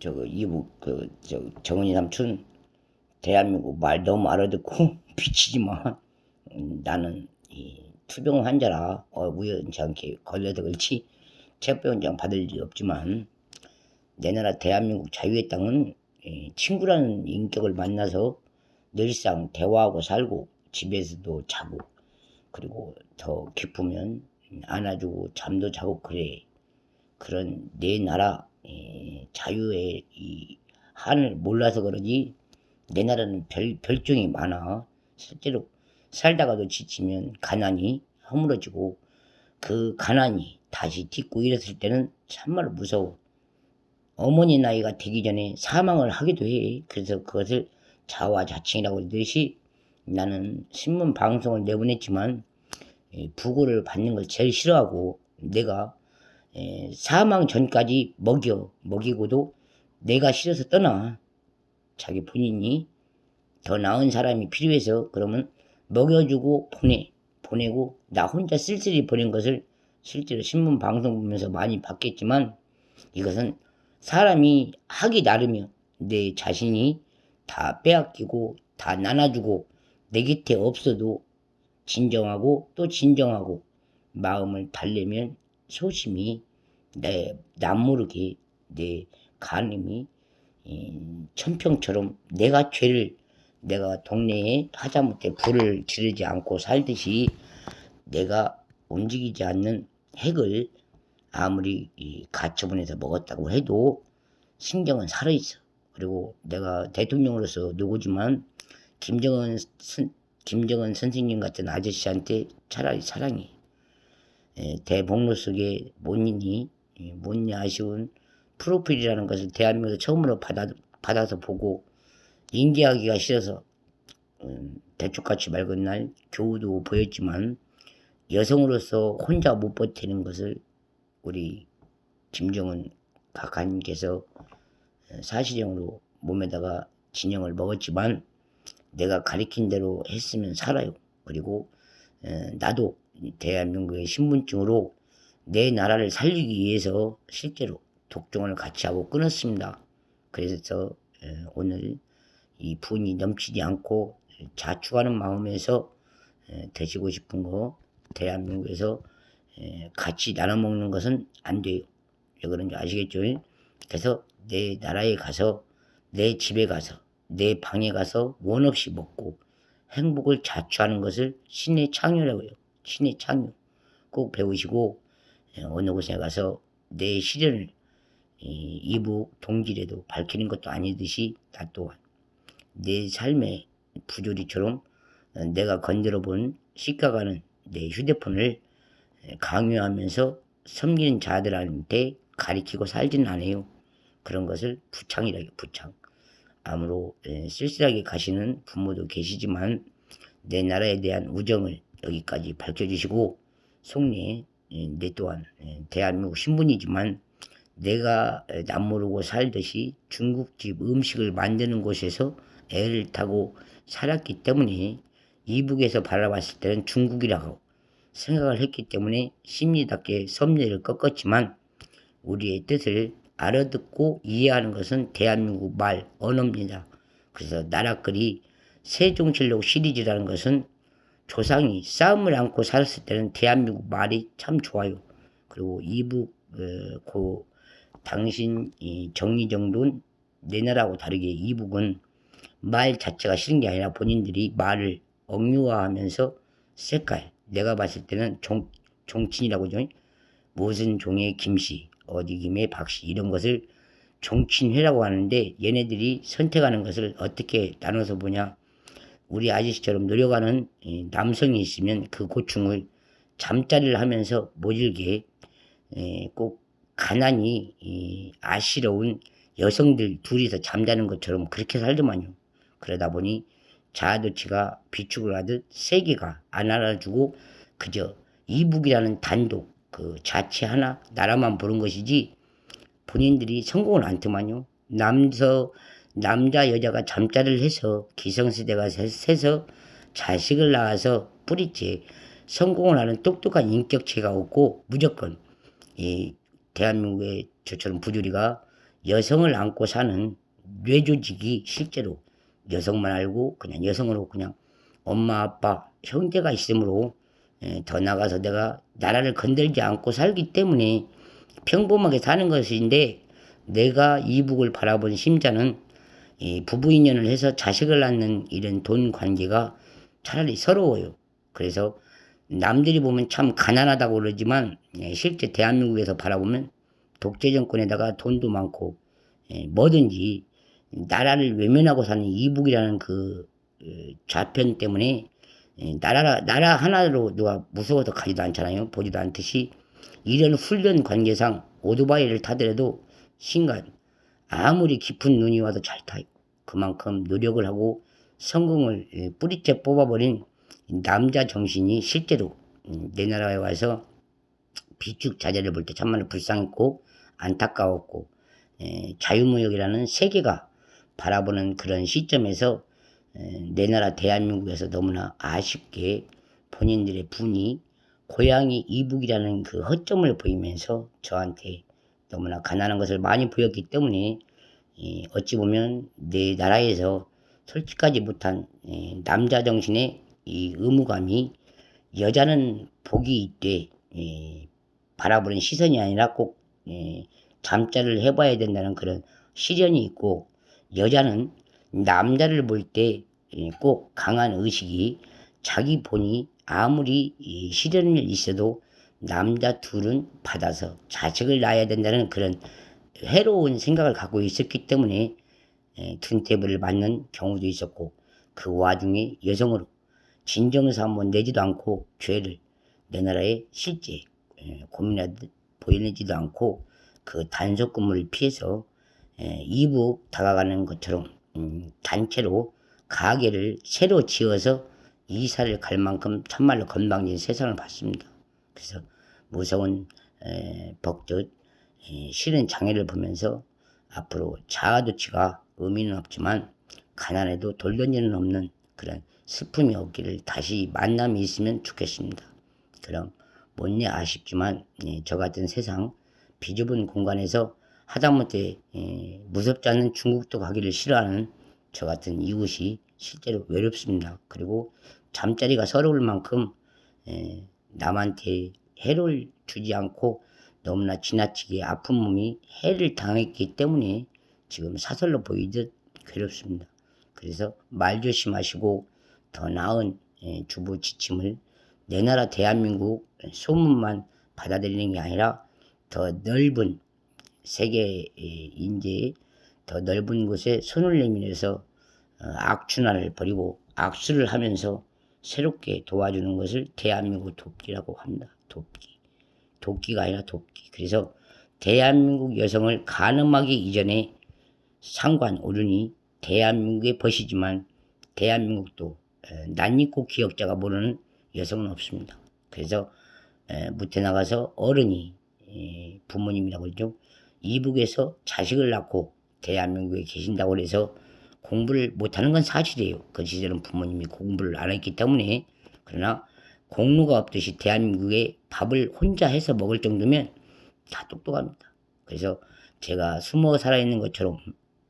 저거 이북 그저 정은이 삼촌 대한민국 말 너무 알아듣고 비치지 마. 음, 나는 이 투병 환자라 어, 우연치 않게 걸려도 그렇지 체포영장 받을 일 없지만 내 나라 대한민국 자유의 땅은 이 친구라는 인격을 만나서 늘상 대화하고 살고 집에서도 자고 그리고 더 기쁘면 안아주고 잠도 자고 그래 그런 내 나라 이 자유의 이 한을 몰라서 그러지 내 나라는 별, 별종이 많아. 실제로 살다가도 지치면 가난이 허물어지고 그 가난이 다시 딛고 일었을 때는 참말로 무서워. 어머니 나이가 되기 전에 사망을 하기도 해. 그래서 그것을 자화자칭이라고 하듯이 나는 신문 방송을 내보냈지만 이 부고를 받는 걸 제일 싫어하고 내가 에, 사망 전까지 먹여 먹이고도 내가 싫어서 떠나. 자기 본인이 더 나은 사람이 필요해서 그러면 먹여주고 보내 보내고 나 혼자 쓸쓸히 보낸 것을 실제로 신문 방송 보면서 많이 봤겠지만 이것은 사람이 하기 나름이요. 내 자신이 다 빼앗기고 다 나눠주고 내 곁에 없어도 진정하고 또 진정하고 마음을 달래면 소심히 내 남모르게 내 간음이 음, 천평처럼 내가 죄를 내가 동네에 하다못해 불을 지르지 않고 살듯이 내가 움직이지 않는 핵을 아무리 이 가처분해서 먹었다고 해도 신경은 살아있어. 그리고 내가 대통령으로서 누구지만 김정은 선, 김정은 선생님 같은 아저씨한테 차라리 사랑해. 에, 대복로 속에 본인이 예, 못니 아쉬운 프로필이라는 것을 대한민국에서 처음으로 받아, 받아서 보고 인계하기가 싫어서 음, 대축같이 맑은 날 교우도 보였지만 여성으로서 혼자 못 버티는 것을 우리 김정은 각하님께서 사실형으로 몸에다가 진영을 먹었지만 내가 가리킨 대로 했으면 살아요. 그리고 에, 나도 대한민국의 신분증으로 내 나라를 살리기 위해서 실제로 독종을 같이 하고 끊었습니다. 그래서 에, 오늘 이 분이 넘치지 않고 자축하는 마음에서 에, 드시고 싶은 거 대한민국에서 에, 같이 나눠 먹는 것은 안 돼요. 왜 그런지 아시겠죠? 그래서 내 나라에 가서 내 집에 가서 내 방에 가서 원 없이 먹고 행복을 자초하는 것을 신의 창조라고 해요. 신의 창조. 꼭 배우시고 에, 어느 곳에 가서 내 시련을 이 이북 동지에도 밝히는 것도 아니듯이 나 또한 내 삶의 부조리처럼 어, 내가 건드려 본 시가가는 내 휴대폰을 강요하면서 섬기는 자들한테 가리키고 살지는 않아요. 그런 것을 부창이라고 부창. 아무로 에, 쓸쓸하게 가시는 부모도 계시지만 내 나라에 대한 우정을 여기까지 밝혀주시고 속내 에, 내 또한 에, 대한민국 신분이지만 내가 에, 남모르고 살듯이 중국집 음식을 만드는 곳에서 애를 타고 살았기 때문에 이북에서 바라봤을 때는 중국이라고 생각을 했기 때문에 심리답게 섭리를 꺾었지만 우리의 뜻을 알아듣고 이해하는 것은 대한민국 말 언어입니다. 그래서 나라끌이 세종실록 시리즈라는 것은 조상이 싸움을 안고 살았을 때는 대한민국 말이 참 좋아요. 그리고 이북 어, 고 당신 이 정리정돈 내 나라하고 다르게 이북은 말 자체가 싫은 게 아니라 본인들이 말을 억류화하면서 색깔 내가 봤을 때는 종, 종친이라고 죠. 무슨 종의 김씨 어디 김의 박씨 이런 것을 종친회라고 하는데 얘네들이 선택하는 것을 어떻게 나눠서 보냐 우리 아저씨처럼 노력하는 남성이 있으면 그 고충을 잠자리를 하면서 모질게 꼭 가난이 아시러운 여성들 둘이서 잠자는 것처럼 그렇게 살더만요. 그러다 보니 자아도취가 비축을 하듯 세계가 안 알아주고 그저 이북이라는 단독 그 자체 하나 나라만 보는 것이지 본인들이 성공을 안 더만요. 남서 남자 여자가 잠자리를 해서 기성세대가 세서 자식을 낳아서 뿌리째 성공을 하는 똑똑한 인격체가 없고 무조건 이 대한민국의 저처럼 부조리가 여성을 안고 사는 뇌조직이 실제로 여성만 알고 그냥 여성으로 그냥 엄마 아빠 형제가 있으므로 예, 더 나가서 내가 나라를 건들지 않고 살기 때문에 평범하게 사는 것인데 내가 이북을 바라본 심자는 이 부부 인연을 해서 자식을 낳는 이런 돈 관계가 차라리 서러워요. 그래서 남들이 보면 참 가난하다고 그러지만 예, 실제 대한민국에서 바라보면 독재 정권에다가 돈도 많고 예, 뭐든지 나라를 외면하고 사는 이북이라는 그 어, 좌편 때문에 예, 나라 나라 하나로 누가 무서워서 가지도 않잖아요. 보지도 않듯이 이런 훈련 관계상 오토바이를 타더라도 신간 아무리 깊은 눈이 와도 잘 타요. 그만큼 노력을 하고 성공을 예, 뿌리째 뽑아버린 남자 정신이 실제로 음, 내 나라에 와서 비축 자제를 볼 때 참말로 불쌍했고 안타까웠고 에, 자유무역이라는 세계가 바라보는 그런 시점에서 에, 내 나라 대한민국에서 너무나 아쉽게 본인들의 분이 고향이 이북이라는 그 허점을 보이면서 저한테 너무나 가난한 것을 많이 보였기 때문에 이, 어찌 보면 내 나라에서 솔직하지 못한 에, 남자 정신의 이 의무감이 여자는 복이 있되 에, 바라보는 시선이 아니라 꼭 에, 잠자를 해봐야 된다는 그런 시련이 있고 여자는 남자를 볼 때 꼭 강한 의식이 자기 본이 아무리 이 시련이 있어도 남자 둘은 받아서 자식을 낳아야 된다는 그런 해로운 생각을 갖고 있었기 때문에 에, 둔태부를 맞는 경우도 있었고 그 와중에 여성으로 진정서 한번 내지도 않고 죄를 내 나라에 실제 에, 고민하듯 보이지도 않고 그 단속 근무를 피해서 에, 이북 다가가는 것처럼 음, 단체로 가게를 새로 지어서 이사를 갈 만큼 참말로 건방진 세상을 봤습니다. 그래서 무서운 에, 벅듯 에, 싫은 장애를 보면서 앞으로 자아도취가 의미는 없지만 가난해도 돌던지는 없는 그런 슬픔이 없기를 다시 만남이 있으면 좋겠습니다. 그럼 못내 아쉽지만 예, 저 같은 세상 비좁은 공간에서 하다못해 예, 무섭지 않은 중국도 가기를 싫어하는 저 같은 이웃이 실제로 외롭습니다. 그리고 잠자리가 서러울 만큼 예, 남한테 해를 주지 않고 너무나 지나치게 아픈 몸이 해를 당했기 때문에 지금 사설로 보이듯 괴롭습니다. 그래서 말 조심하시고 더 나은 예, 주부 지침을 내 나라 대한민국 소문만 받아들이는 게 아니라 더 넓은 세계 인재의 더 넓은 곳에 손을 내밀어서 어, 악춘화를 버리고 악수를 하면서 새롭게 도와주는 것을 대한민국 돕기라고 합니다. 돕기. 돕기가 아니라 돕기. 그래서 대한민국 여성을 가늠하기 이전에 상관 오르니 대한민국의 벗이지만 대한민국도 에, 낯익고 기억자가 모르는 여성은 없습니다. 그래서 에, 무태 나가서 어른이 에, 부모님이라고 그러죠. 이북에서 자식을 낳고 대한민국에 계신다고 해서 공부를 못하는 건 사실이에요. 그 시절은 부모님이 공부를 안 했기 때문에 그러나 공로가 없듯이 대한민국에 밥을 혼자 해서 먹을 정도면 다 똑똑합니다. 그래서 제가 숨어 살아있는 것처럼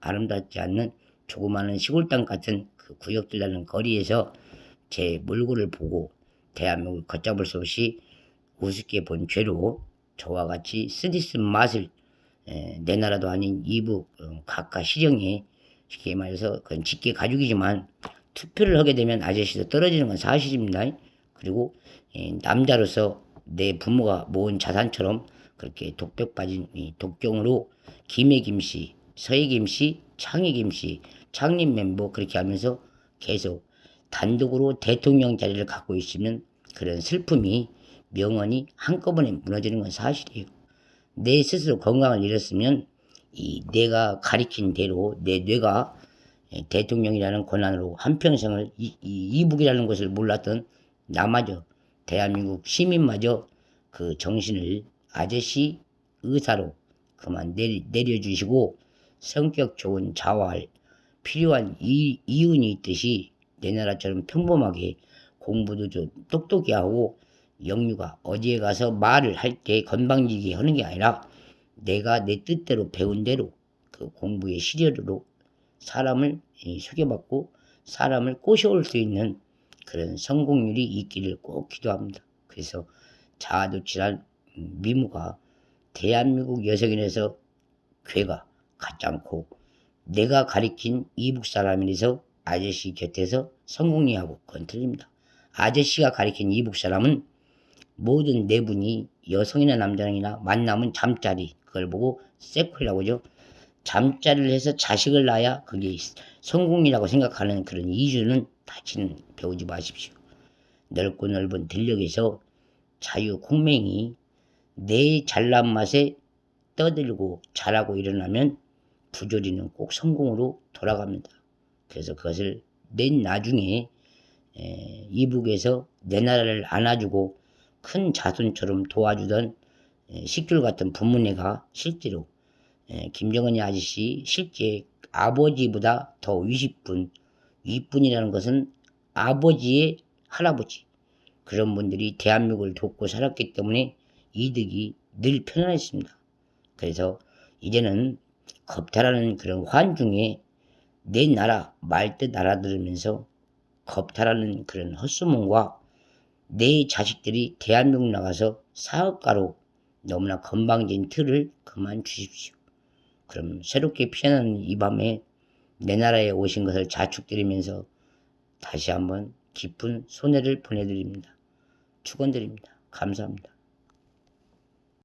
아름답지 않는 조그마한 시골 땅 같은 그 구역들 나는 거리에서 제 몰골을 보고 대한민국을 걷잡을 수 없이 우습게 본 죄로 저와 같이 쓰디쓴 맛을 에, 내 나라도 아닌 이북 어, 각각 시정에 쉽게 말해서 그건 직계 가족이지만 투표를 하게 되면 아저씨도 떨어지는 건 사실입니다. 그리고 에, 남자로서 내 부모가 모은 자산처럼 그렇게 독백 빠진 이 독경으로 김해 김씨, 서해 김씨, 창희 김씨, 창립 멤버 그렇게 하면서 계속 단독으로 대통령 자리를 갖고 있으면 그런 슬픔이 명언이 한꺼번에 무너지는 건 사실이에요. 내 스스로 건강을 잃었으면 이 내가 가리킨 대로 내 뇌가 대통령이라는 권한으로 한평생을 이, 이 이북이라는 것을 몰랐던 나마저 대한민국 시민마저 그 정신을 아저씨 의사로 그만 내리, 내려주시고 성격 좋은 자활 필요한 이, 이윤이 있듯이 내 나라처럼 평범하게 공부도 좀 똑똑히 하고 영유가 어디에 가서 말을 할 때 건방지게 하는 게 아니라 내가 내 뜻대로 배운 대로 그 공부의 시련으로 사람을 이 소개받고 사람을 꼬셔올 수 있는 그런 성공률이 있기를 꼭 기도합니다. 그래서 자아도취란 미모가 대한민국 여성인에서 괴가 같지 않고 내가 가리킨 이북 사람이라서 아저씨 곁에서 성공리하고 건틀립니다. 아저씨가 가리킨 이북 사람은 모든 내분이 여성이나 남자이나 만나면 잠자리 그걸 보고 세콜이라고 하죠. 잠자리를 해서 자식을 낳아야 그게 성공이라고 생각하는 그런 이주는 다시는 배우지 마십시오. 넓고 넓은 들녘에서 자유 공맹이 내 잘난 맛에 떠들고 잘하고 일어나면 부조리는 꼭 성공으로 돌아갑니다. 그래서 그것을 낸 나중에 에, 이북에서 내 나라를 안아주고 큰 자손처럼 도와주던 에, 식귤 같은 부모네가 실제로 에, 김정은이 아저씨 실제 아버지보다 더 위십분 윗분이라는 것은 아버지의 할아버지 그런 분들이 대한민국을 돕고 살았기 때문에 이득이 늘 편안했습니다. 그래서 이제는 겁탈하는 그런 환중에 내 나라 말뜻 알아들으면서 겁탈하는 그런 헛소문과 내 자식들이 대한민국 나가서 사업가로 너무나 건방진 틀을 그만 주십시오. 그럼 새롭게 피어나는 이 밤에 내 나라에 오신 것을 자축드리면서 다시 한번 깊은 손해를 보내드립니다. 축원드립니다. 감사합니다.